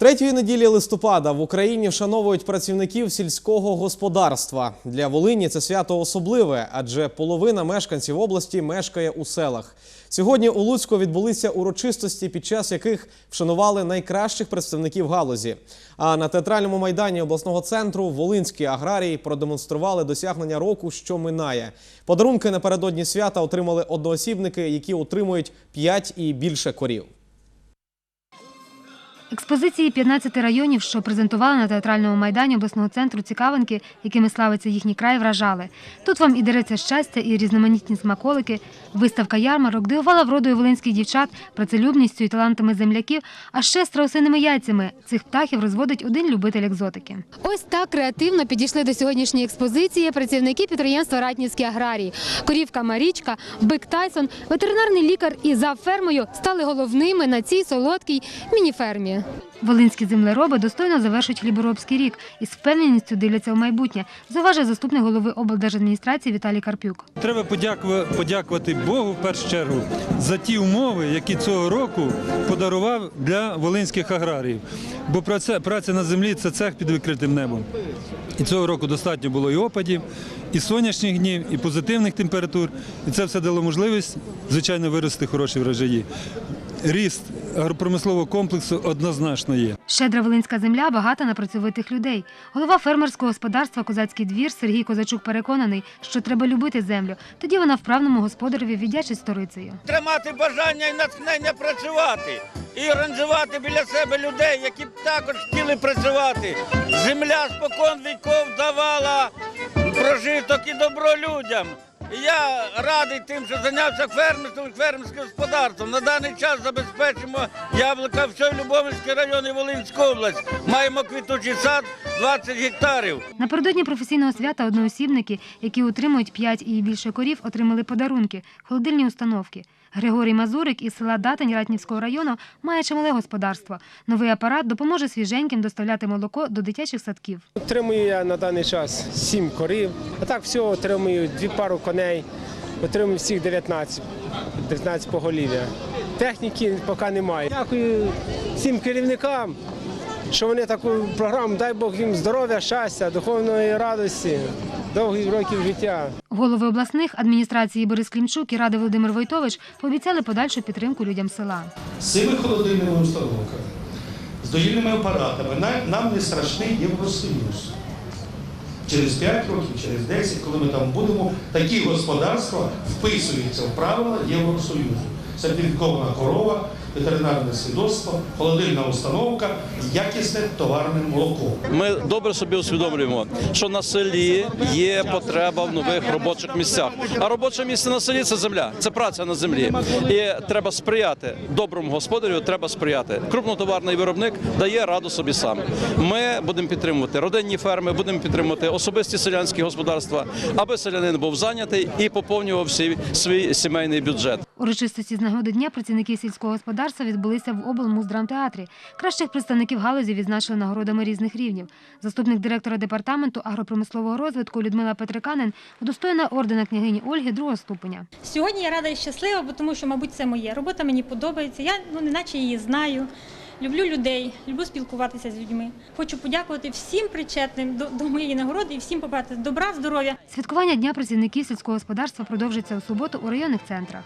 Третьої неділі листопада в Україні вшановують працівників сільського господарства. Для Волині це свято особливе, адже половина мешканців області мешкає у селах. Сьогодні у Луцьку відбулися урочистості, під час яких вшанували найкращих представників галузі. А на театральному майдані обласного центру волинські аграрії продемонстрували досягнення року, що минає. Подарунки напередодні свята отримали одноосібники, які утримують 5 і більше корів. Експозиції 15 районів, що презентували на театральному майдані обласного центру цікавинки, якими славиться їхній край, вражали. Тут вам і дереться щастя, і різноманітні смаколики. Виставка ярмарок дивувала вродою волинських дівчат, працелюбністю і талантами земляків, а ще страусиними яйцями. Цих птахів розводить один любитель екзотики. Ось так креативно підійшли до сьогоднішньої експозиції працівники підприємства Ратнівські аграрії. Корівка Марічка, Бик Тайсон, ветеринарний лікар і за фермою стали головними на цій солодкій мініфермі. Волинські землероби достойно завершують хліборобський рік і з впевненістю дивляться в майбутнє, зауважує заступник голови облдержадміністрації Віталій Карпюк. Треба подякува- подякувати Богу в першу чергу за ті умови, які цього року подарував для волинських аграріїв. Бо праця на землі це цех під викритим небом. І цього року достатньо було і опадів, і сонячних днів, і позитивних температур. І це все дало можливість, звичайно, вирости хороші врожаї. Ріст агропромислового комплексу однозначно є. Щедра волинська земля багата на працьовитих людей. Голова фермерського господарства Козацький двір Сергій Козачук переконаний, що треба любити землю. Тоді вона вправному господареві віддячить сторицею. тримати бажання і натхнення працювати і організувати біля себе людей, які б також хотіли працювати. Земля спокон віков давала прожиток і добро людям. Я радий тим, що зайнявся фермерством фермерським господарством. На даний час забезпечимо яблука всій Любомльський район і Волинську область. Маємо квітучий сад 20 гектарів. Напередодні професійного свята одноосібники, які утримують 5 і більше корів, отримали подарунки холодильні установки. Григорій Мазурик із села Датень Ратнівського району має чимале господарство. Новий апарат допоможе свіженьким доставляти молоко до дитячих садків. Отримую я на даний час сім корів, а так всього отримую дві пару коней, отримую всіх 19, 19 поголів'я. Техніки поки немає. Дякую всім керівникам, що вони таку програму, дай Бог їм здоров'я, щастя, духовної радості, довгих років життя. Голови обласних адміністрації Борис Клімчук і Ради Володимир Войтович пообіцяли подальшу підтримку людям села. з цими холодильними установками, з доїльними апаратами нам, нам не страшний Євросоюз. Через 5 років, через 10, коли ми там будемо, такі господарства вписуються в правила Євросоюзу. Сертифікована корова, ветеринарне свідоцтво, холодильна установка, якісне товарне молоко. Ми добре собі усвідомлюємо, що на селі є потреба в нових робочих місцях. А робоче місце на селі це земля, це праця на землі. І треба сприяти доброму господарю. Треба сприяти. Крупнотоварний виробник дає раду собі сам. Ми будемо підтримувати родинні ферми, будемо підтримувати особисті селянські господарства, аби селянин був зайнятий і поповнював свій, сімейний бюджет. Урочистості з нагоди дня працівників сільського господарства відбулися в облмуздрамтеатрі. Кращих представників галузі відзначили нагородами різних рівнів. Заступник директора департаменту агропромислового розвитку Людмила Петриканин удостоєна ордена княгині Ольги другого ступеня. Сьогодні я рада і щаслива, бо тому що, мабуть, це моє. Робота мені подобається. Я ну неначе її знаю. Люблю людей, люблю спілкуватися з людьми. Хочу подякувати всім причетним до, до моєї нагороди і всім побажати добра, здоров'я. Святкування дня працівників сільського господарства продовжиться у суботу у районних центрах.